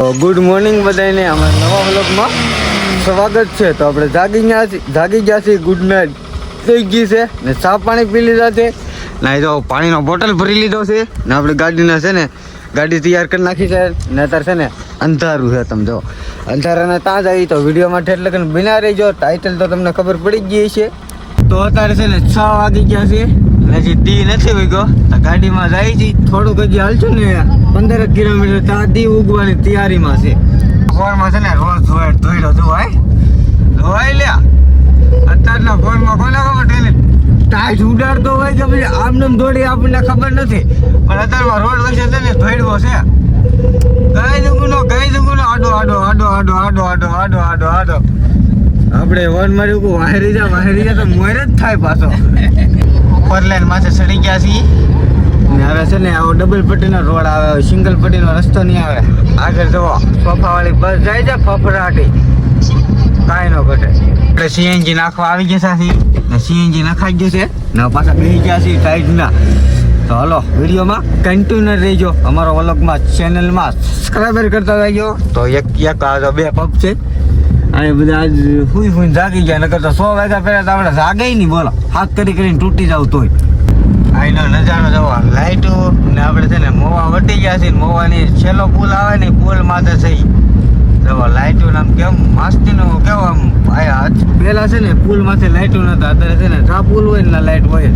Good morning બધાને અમારા નવા વ્લોગમાં સ્વાગત છે. તો આપણે જાગી ગયા જાગી ગયા છીએ ગુડ નાઇટ થઈ ગઈ છે ને ચા પાણી પી લીધા છે. ને તો પાણીનો બોટલ ભરી લીધો છે. ને આપણે ગાડીના છે ને, ગાડી તૈયાર કરી નાખી છે. ને અત્યારે છે ને અંધારું છે, તમે જો. અંધારાના ત્યાં જ આવી. તો વિડીયોમાં ઠેર લગન બિના રહીજો. ટાઇટલ તો તમને ખબર પડી જ ગઈ છે તો અત્યારે છે ને છ વાગી ગયા છે. હજી દી નથી ઉગ્યો ગાડીમાં જાય છે. થોડુંક હજી હાલશું ને પંદર કિલોમીટર ત્યાં દી ઉગવાની તૈયારીમાં છે. ફોનમાં છે ને રોજ ધોઈ ધોઈડો ધોવાય ધોવાય લ્યા. અત્યારના ફોનમાં કોને ખબર ટેલે? ટાઈટ ઉડાડતો હોય કે પછી આમ નામ દોડી આપણને ખબર નથી. પણ અત્યારમાં રોડ વચ્ચે છે ને ધોઈડવો છે. કઈ જગુનો કઈ જગુનો આડો આડો આડો આડો આડો આડો આડો આડો આડો. આપણે વન માર્યું કે વાહરી જા વાહરી જા તો મોર જ થાય પાછો. ફોર લાઈન માથે ચડી ગયા છીએ. ને હવે છે ને આવો ડબલ પટ્ટીનો રોડ આવે સિંગલ પટ્ટીનો રસ્તો નહીં આવે. આગળ જુઓ ફફાવાળી બસ જાય છે ફફડાટી. કાંઈ ન ઘટે. આપણે સીએનજી નાખવા આવી ગયા છીએ. ને સીએનજી નખાઈ ગયું છે. ને પાછા બેસી ગયા છીએ ટાઈટના. તો હલો વિડીયોમાં કન્ટિન્યુ રહેજો. અમારો વલોગમાં ચેનલમાં સબસ્ક્રાઈબર કરતા રહેજો. તો એક એક આ બે પગ છે. અને બધા આજ હુઈ હુઈ જાગી ગયા, નકર તો સો વાગ્યા પહેલા તો આપણે જાગે નહીં, બોલો. હાથ કરી કરીને તૂટી જાવ તોય. આઈનો નજારો જવો લાઈટો ને આપણે છે ને મોવા વટી ગયા છે મોવાની છેલ્લો પુલ આવે ને પુલ માથે છે જવો, લાઈટો આમ કેમ મસ્તીનું કેવો આમ આયા. પહેલાં છે ને પુલ માથે લાઈટો નતા, અત્યારે છે ને જા પુલ હોય ને લાઈટ હોય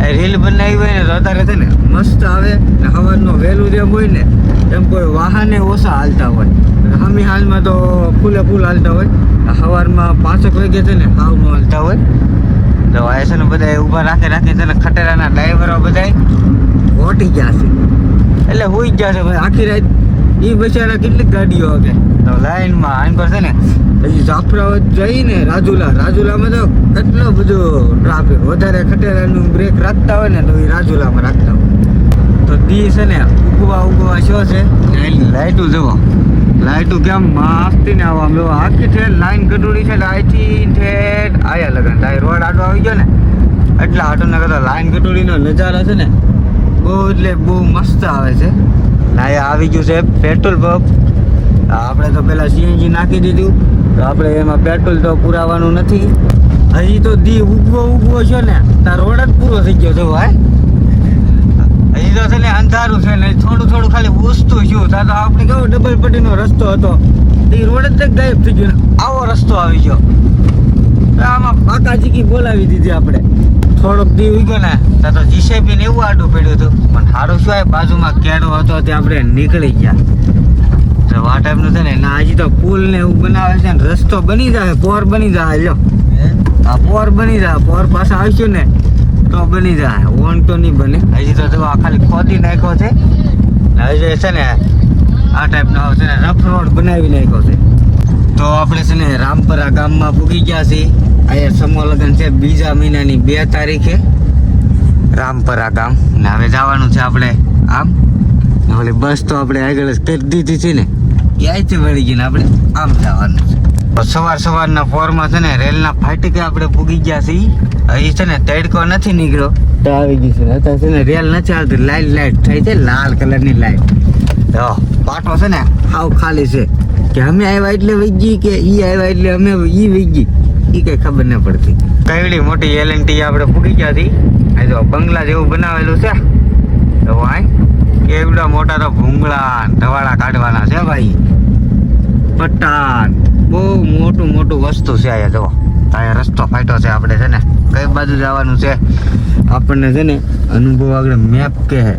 રીલ બનાવી હોય ને તો અત્યારે છે ને મસ્ત આવે ને સવારનો વહેલું જેમ હોય ને એમ કોઈ વાહને ઓછા હાલતા હોય. હામી હાલમાં તો ફૂલે ફૂલ હાલતા હોય. સવારમાં પાંચેક વાગે છે ને હાવ નો હાલતા હોય. તો આ છે ને બધા ઊભા રાખી રાખે છે ને ખટેરાના ડ્રાઈવરો બધા ઘોટી ગયા છે. એટલે હોઈ જ ગયા છે ભાઈ. આખી રાત એ બચારા કેટલીક ગાડીઓ તો લાઈનમાં આઈન પર છે ને પછી જાફરાવત જઈને રાજુલા રાજુલામાં તો એટલો બધો ટ્રાફિક વધારે ખટેરાનું બ્રેક રાખતા હોય ને તો એ રાજુલામાં રાખતા હોય. તો દી છે ને ઉગવા ઉગવા શો છે? લાઈટું જુઓ. લાઈટું કેમ મસ્તી ને આવા આમ આખી ઠેર લાઈન કટોડી છે લાઈટથી ઠેર આયા લગન. તાય રોડ આટો આવી ગયો ને એટલા આટો ના કરતા લાઈન કટોડીનો નજારો છે ને બહુ એટલે બહુ મસ્ત આવે છે. અહીંયા આવી ગયું છે. Petrol pump. આપણે તો પેલા સીએનજી નાખી દીધું. તો આપણે એમાં પેટ્રોલ તો પુરાવાનું નથી. હજી તો દી ઉગવો ઉગવો છે ને, તાર રોડ જ પૂરો થઈ ગયો છે, ભાઈ. હજી તો છે ને અંધારું છે ને, થોડું થોડું ખાલી ઉસતું છું તા તો આપણે કેવો ડબલ પટ્ટીનો રસ્તો હતો. એ રોડ જ ગાયબ થઈ ગયો આવો રસ્તો આવી ગયો. આમાં ચીકી બોલાવી દીધી આપણે. થોડોક દી ને, ત્યાં તો જીસેબી ને એવું આડું પડ્યું હતું. પણ સારું શું બાજુમાં કેડો હતો તે આપણે નીકળી ગયા. તો આ ટાઈપનું છે ને ના હજી તો પુલ ને એવું બનાવે છે ને, રસ્તો બની જાય, પોર બની જાય, લ્યો. આ પોર બની જાય, પોર પાસે આવશું ને, તો બની જાય. ઓન તો નહીં બને. હજી તો આ ખાલી ખોદી નાખ્યો છે. હજી છે ને, આ ટાઈપનો છે ને, રફ રોડ બનાવી નાખ્યો છે. તો આપણે છે ને, રામપરા ગામમાં પૂગી ગયા છીએ. અહીંયા સમૂહ છે, બીજા મહિનાની બે તારીખે રામપરા ગામ. ને હવે જવાનું છે આપણે આમ. ઓલી બસ તો આપણે આગળ જ કરી દીધી છે ને. ક્યાંયથી વળી ગઈને આપણે આમ જવાનું છે. સવાર સવારના ફોરમાં છે ને, રેલના ફાટકે આપણે પૂગી ગયા છીએ. અહીં છે ને, તડકો નથી નીકળ્યો. તો આવી ગઈ છે અત્યારે છે ને, રેલ નથી આવતી. લાઈટ લાઈટ થઈ છે, લાલ કલરની લાઈટ. તો પાટો છે ને, હાવ ખાલી છે. કે અમે આવ્યા એટલે વહી કે એ આવ્યા એટલે અમે એ વહી ગઈ? ઈ કઈ ખબર ન પડતી. કઈડી મોટી એલ એન ટી આપણે પૂગી ગયા હતી આ જો બંગલા જેવું બનાવેલું છે. તો ભાઈ, કેવડા મોટા તો ભૂંગળા ધવાડા કાઢવાના છે ભાઈ. પટાન બહુ મોટું મોટું વસ્તુ છે અહીંયા જો. અહીંયા રસ્તો ફાટ્યો છે આપણે છે ને. કઈ બાજુ જવાનું છે? આપણને છે ને અનુભવ આગળ મેપ કે હે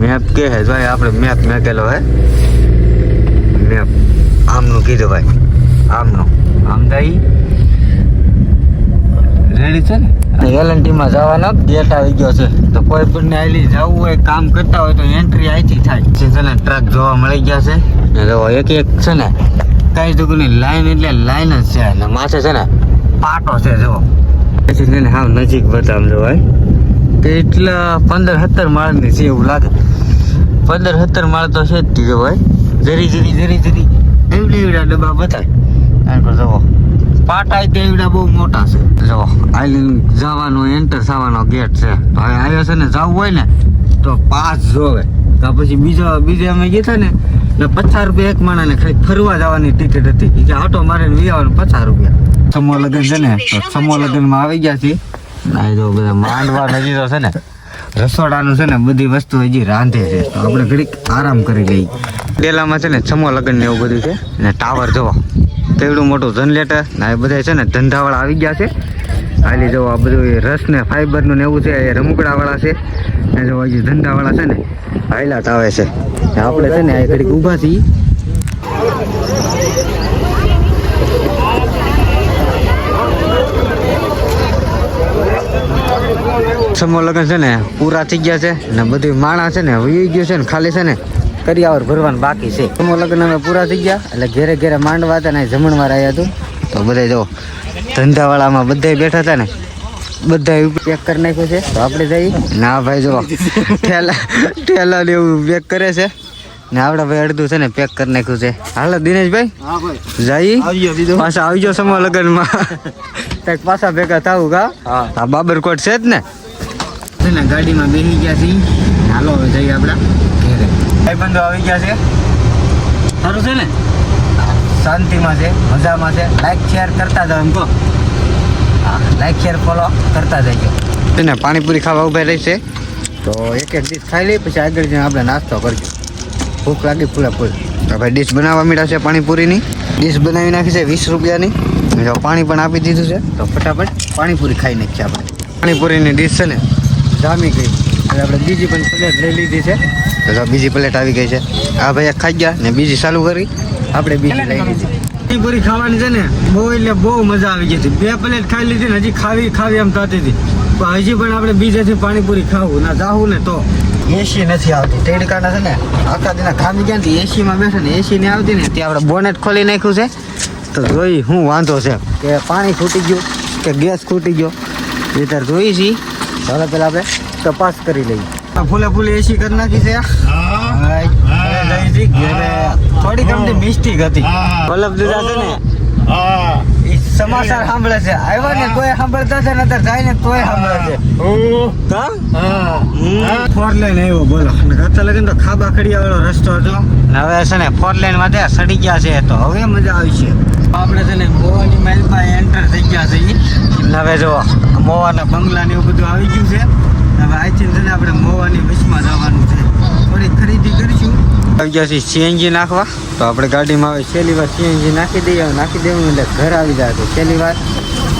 મેપ કે હે ભાઈ, આપણે મેપ મેકેલો હે. મેપ આમનું કીધું ભાઈ. આમનું. આમ થઈ રેડી છે ને? એલએનટીમાં જવાનો ગેટ આવી ગયો છે. તો કોઈ પણ ને આલી જવું હોય કામ કરતા હોય તો એન્ટ્રી અહીંથી થાય. છે છે ને ટ્રક જોવા મળી ગયા છે. જો એક એક છે ને કઈ જગ્યાની લાઈન એટલે લાઈન જ છે. અને માથે છે ને પાટો છે જો. પછી છે ને હા નજીક બતાવ જોવાય કેટલા? પંદર સત્તર માળની છે એવું લાગે. પંદર સત્તર માળ તો છે જ ભાઈ. જરી જરી જરી જરી એવડી એવડા ડબ્બા બતાય. એના પર જુઓ. પાટા તે એવડા બહુ મોટા છે. જુઓ આઈલેન્ડ જવાનો એન્ટર થવાનો ગેટ છે. તો આવ્યો છે ને, જવું હોય ને, તો પાસ જોવે. તો પછી બીજો, બીજે અમે ગયા ને એટલે પચાસ રૂપિયા એક માણસને ખાલી ફરવા જવાની ટિકિટ હતી. કે આટો મારીને વી આવવાનું પચાસ રૂપિયા. સમો લગ્ન છે ને, તો સમો લગ્નમાં આવી ગયા છીએ. ના જો બધા માંડવા નજીક છે ને રસોડાનું છે ને બધી વસ્તુ હજી રાંધે છે. તો આપણે ઘડીક આરામ કરી લઈએ. પેલામાં છે ને છમો લગ્ન ને એવું બધું છે. ને ટાવર જોવો કેવડું મોટું જનરેટર ને એ બધા છે ને ધંધાવાળા આવી ગયા છે. હાલી જો આ બધું રસ ને ફાઈબરનું ને એવું છે, એ રમકડાવાળા છે. ને જો હજી ધંધાવાળા છે ને હાઈલાટ આવે છે. આપણે છે ને આ ઘડીક ઊભા છીએ. સમૂહ લગ્ન છે ને પૂરા થઈ ગયા છે ને બધું માણા છે ને વહી ગયું છે ને ખાલી છે ને કરિયાવર ભરવાનું બાકી છે. સમૂહ લગ્ન અમે પૂરા થઈ ગયા એટલે ઘેરે ઘેરે માંડવા હતા ને જમણવાર આવ્યા હતું. તો બધા જો ધંધાવાળામાં બધા બેઠા હતા ને બધા પેક કરી નાખ્યું છે. તો આપણે જઈએ. ના ભાઈ જો ઠેલા ઠેલા એવું પેક કરે છે. ને આપડા ભાઈ અડધું છે ને પેક કરી નાખ્યું છે. હાલો દિનેશભાઈ જઈ પાછા આવજો સમૂહ લગ્નમાં. કંઈક પાછા ભેગા થાવું કા? હા. બાબરકોટ છે જ ને? છે ને ગાડીમાં બેસી ગયા છીએ. હાલો હવે જઈએ આપણા ઘેરે. ભાઈ બંધો આવી ગયા છે. સારું છે ને? શાંતિમાં છે મજામાં છે. લાઈક શેર કરતા જાઓ એમ કહો. લાઈક શેર ફોલો કરતા જઈએ. છે ને પાણીપુરી ખાવા ઊભા રહી છે. તો એક એક ડીશ ખાઈ લઈ પછી આગળ જઈને આપણે નાસ્તો કરજો ભૂખ લાગી ફૂલે ફૂલ. તો ભાઈ ડીશ બનાવવા મળ્યા છે પાણીપુરીની. ડીશ બનાવી નાખી છે વીસ રૂપિયાની. જો પાણી પણ આપી દીધું છે. તો ફટાફટ પાણીપુરી ખાઈ નાખીએ આપણે. પાણીપુરીની ડીશ છે ને જામી ગઈ. એટલે આપણે બીજી પણ પ્લેટ લઈ લીધી છે. તો બીજી પ્લેટ આવી ગઈ છે. આ ભાઈ ખાઈ ગયા ને બીજી ચાલુ કરી. આપણે બીજી લઈ લીધી. પાણીપુરી ખાવાની છે ને બહુ એટલે બહુ મજા આવી ગઈ હતી. બે પ્લેટ ખાઈ લીધી ને હજી ખાવી ખાવી એમ થતી હતી. પણ હજી પણ આપણે બીજેથી પાણીપુરી ખાવું. ના જાવું ને તો. એસી નથી આવતી. તેડકાના છે ને આખા દિના ખામી ગયા ને એસીમાં બેસે ને એસી નહીં આવતી ને ત્યાં આપણે બોનેટ ખોલી નાખ્યું છે. તો જોઈ શું વાંધો છે કે પાણી ખૂટી ગયું કે ગેસ ખૂટી ગયો. એ તાર જોઈ છી. હવે પેલા આપણે તપાસ કરી લઈએ. આ ફૂલે ફૂલે એસી કરી નાખી છે. થોડી ગમતી મિસ્ટેક હતી. બલ્લભ દીદા છે ને હા. ઈ સમાચાર સાંભળે છે. આવ્યા ને કોઈ સાંભળતા છે ને જાય ને કોઈ સાંભળે છે. કા? ફોર લાઈન આવ્યો બોલો. કરતા લગન તો ખાબા ખડિયા વાળો રસ્તો હતો. હવે છે ને ફોર લાઈનમાં ત્યાં સડી ગયા છે તો. હવે મજા આવી છે. આપણે છે ને મોવાની માઇલમાં એન્ટર થઈ ગયા છે હવે જો મોવાના બંગલા ને એવું બધું આવી ગયું છે. હવે આજથી છે ને આપણે મોવાની વચમાં જવાનું છે. થોડી ખરીદી કરીશું. આવી ગયા છે સીએનજી નાખવા. તો આપણે ગાડીમાં હવે છેલ્લી વાર સીએનજી નાખી દઈએ નાખી દેવું એટલે ઘર આવી જાય તો છેલ્લી વાર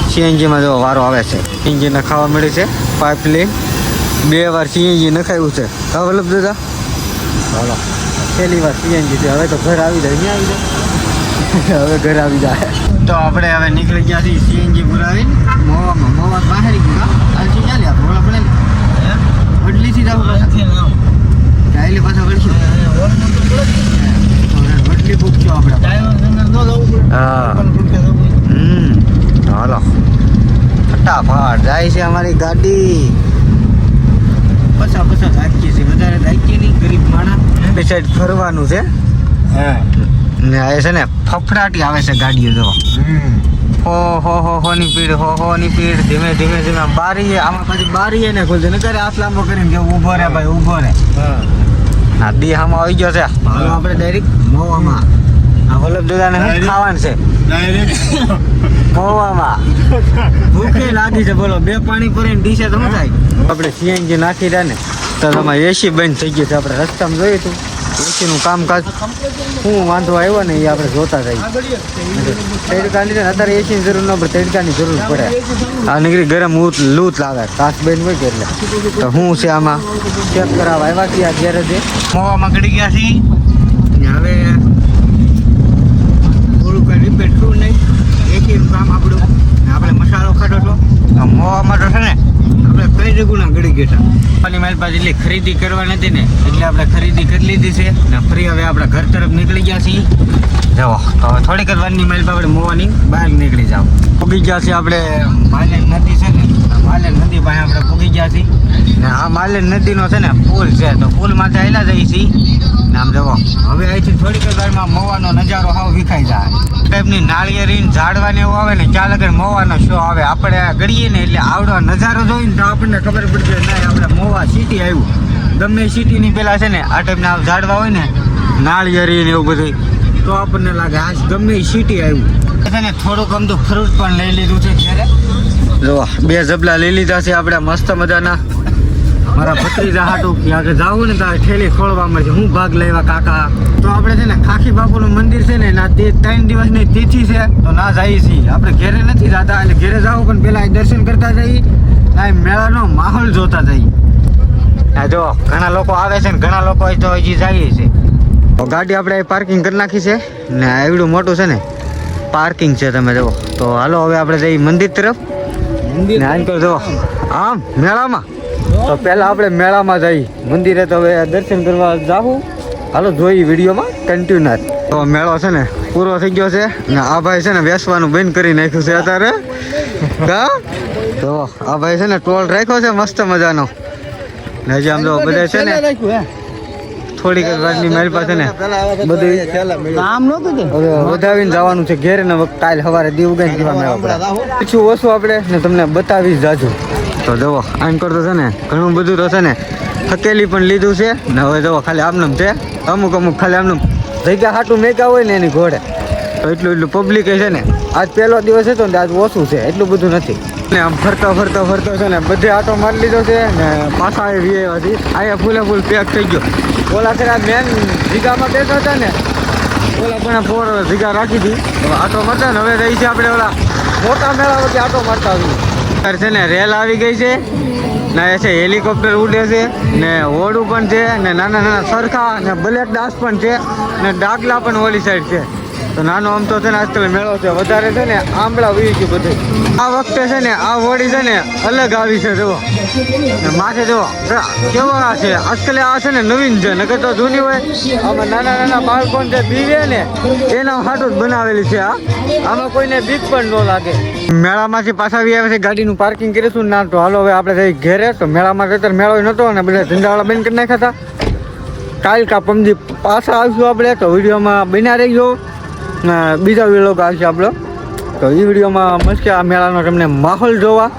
સીએનજીમાં જો વારો આવે છે. સીએનજીને ખાવા મળે છે. પાઇપ લઈને બે વાર સીએનજી નખાયું છે. હા, વલ્લભ દાદા? ચાલો છેલ્લી વાર સીએનજી છે. હવે તો ઘર આવી જાય. અહીંયા આવી જાય. હવે ઘર આવી જાય. તો આપણે હવે નીકળી ગયા છીએ સીએનજી પુરાવીને. મોવામાં મોવા બહાર ગયા આજથી ચાલે આપણે ઓલા પડે ને વડલીથી જવું પાછા ચાલે પાછા વળશું વડલી પૂછજો આપણે હા હમ હાલો ફટાફટ જાય છે અમારી ગાડી. પછા પછા થાકીએ છીએ. વધારે થાકીએ નહીં ગરીબ માણસ. બે સાઈડ ફરવાનું છે. હા. ને આ છે ને ફફડાટી આવે છે ગાડીઓ જો. હો હો હો હો ની પીડ હો હો ની પીડ. ધીમે ધીમે ધીમે બારી આમાં પછી બારી ને ખોલશે. ને કરે હાથ લાંબો કરીને કે ઊભો રે ભાઈ ઊભો રે. હા. દી આમાં આવી ગયો છે. હાલો આપણે ડાયરેક્ટ મોવામાં. વલ્લભ દાદાને શું ખાવાનું છે? મોવામાં ભૂખે લાગી છે બોલો. બે પાણી ભરીને ડીશે તો થાય. આપણે સીએનજી નાખી દે ને તો તમારે એસી બંધ થઈ ગયું છે. આપણે રસ્તામાં જોયું હતું. એસી નું કામકાજ. શું વાંધો આવ્યો ને એ આપણે જોતા જઈએ તડકાની અત્યારે એસી ની જરૂર ન પડે તડકાની જરૂર પડે. આ નીકળી ગરમ ઊત લૂત લાગે કાચ બેન હોય કે એટલે. તો શું છે આમાં ચેક કરાવવા આવ્યા છીએ અત્યારે મોવામાં ગળી ગયા છીએ. હવે થોડું કઈ રિપેર થયું નહીં એસીનું કામ આપણું ને આપણે મસાલો ખાધો હતો આ મોવામાં તો છે ને આપણે કઈ જગુના ગળી ગયા હતા મારી પાસે એટલી ખરીદી કરવા નથી ને, એટલે આપણે ખરીદી કરી લીધી છે. ને ફરી હવે આપણે ઘર તરફ નીકળી ગયા છીએ. જવો તો થોડીક જ વારની મારી પાસે મોવાની બહાર નીકળી જાવ ઉગી ગયા છીએ આપણે, માલિક નદી છે ને. માલેર નદી પાસે આપણે પૂગી ગયા છીએ. ને આ માલેર નદીનો છે ને પુલ છે, તો પુલ માથે આવેલા જઈએ છીએ. ને આમ જવો હવે અહીંથી થોડીક વારમાં મોવાનો નજારો હાવ વિખાઈ જાય. ટાઈપની નાળિયેરી ઝાડવાને એવું આવે ને ચાલક લગન મોવાનો શો આવે. આપણે ગળીએ ને એટલે આવડો નજારો જોઈને તો આપણને ખબર પડશે ના, આપણે મોવા સિટી આવ્યું. ગમે સિટીની પેલા છે ને, આ ટાઈપના ઝાડવા હોય ને, નાળિયેરી ને એવું બધું તો આપણને લાગે આ ગમે સિટી આવ્યું. છે ને, થોડુંક આમ તો ફ્રૂટ પણ લઈ લીધું છે ઘરે. જો, બે જબલા લઈ લીધા છે આપણે, મસ્ત મજાના. મારા ભત્રીજા હાટું આગળ જાવું ને તારે ઠેલી ખોળવા મળશે. હું ભાગ લેવા કાકા. તો આપણે છે ને, ખાખી બાપુનું મંદિર છે ને ના તે ત્રણ દિવસની તિથિ છે. તો ના જઈએ છીએ. આપણે ઘેરે નથી જતા, એટલે ઘેરે જાવું, પણ પહેલાં દર્શન કરતા જઈએ. ના મેળાનો માહોલ જોતા જઈએ. આ જો, ઘણા લોકો આવે છે ને, ઘણા લોકો તો હજી જઈએ છે તો ગાડી આપણે પાર્કિંગ કરી નાખી છે. ને એવડું મોટું છે ને પાર્કિંગ છે તમે જુઓ. તો હાલો, હવે આપણે જઈએ મંદિર તરફ. ને આમ આમ મેળામાં. તો પહેલાં આપણે મેળામાં જઈએ મંદિરે તો હવે દર્શન કરવા જાવું હાલો જોઈ વિડીયોમાં. કન્ટિન્યુઅર તો મેળો છે ને પૂરો થઈ ગયો છે. ને આ ભાઈ છે ને બેસવાનું બંધ કરી નાખ્યું છે અત્યારે. હા? તો આ ભાઈ છે ને ટોલ રાખ્યો છે મસ્ત મજાનો. ને હજી આમ જો બધા છે ને થોડીક વાતની મારી પાસે ને બધું કામ નહોતું કે વધાવીને જવાનું છે ઘેર ને કાલ સવારે દીવ ગઈ જવા મેળા પીછું ઓછું આપણે ને તમને બતાવી જાજુ. તો જવો આમ કરતો છે ને ઘણું બધું તો છે ને થકેલી પણ લીધું છે. ને હવે જવો ખાલી આમનું છે. અમુક અમુક ખાલી આમનું જગ્યા હાટું મેકા હોય ને એની ઘોડે. તો એટલું એટલું પબ્લિક છે ને આજ પહેલો દિવસ હતો ને આજ ઓછું છે. એટલું બધું નથી. ને આમ ફરતો ફરતો ફરતો છે ને બધે આટો મારી લીધો છે ને પાછા આવી રહ્યા હતી. અહીંયા ફૂલે ફૂલ પેક થઈ ગયો. ઓલા છે મેન જીગામાં બેઠા હતા ને ઓલા પણ ફોર જીગા રાખી હતી. આટો મારતા ને, હવે રહી છે આપણે ઓલા મોટા મેળા વચ્ચે આટો મારતા આવી છે ને રેલ આવી ગઈ છે, ને એ છે હેલિકોપ્ટર ઉડે છે, ને હોડું પણ છે, ને નાના નાના સરખા ને બ્લેક દાસ પણ છે, ને ડાકલા પણ ઓલી સાઈડ છે. તો નાનો આમ તો છે ને આજકાલ મેળો છે, વધારે છે ને આંબળા વી ગયું બધું. આ વખતે છે ને આ હોડી છે ને અલગ આવી છે, જુઓ. માથે જુઓ કેવા છે. આજકાલ આ છે ને નવીન છે, નકર તો જૂની હોય. આમાં નાના નાના બાળકો જે બીવે ને, એના હાટું જ બનાવેલી છે આ આમાં કોઈને બીક પણ ન લાગે. મેળામાંથી પાછા આવી આવે છે, ગાડીનું પાર્કિંગ કરીશું. ના તો હાલો, હવે આપણે જઈ ઘેરે. તો મેળામાં અત્યારે મેળો નહોતો અને બધા ધંધાવાળા બંધ કરી નાખ્યા હતા. કાલ કા પમજી પાછા આવીશું આપણે, તો વિડીયોમાં બન્યા રહીશું બીજા વિલોગ આવશે આપણો. તો એ વિડીયોમાં મસ્ત આ મેળાનો તમને માહોલ જોવા.